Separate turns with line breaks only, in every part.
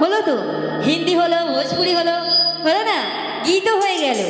হলো তো হিন্দি হলো ভোজপুরি হলো হলো না? গীতও হয়ে গেল।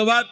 berobat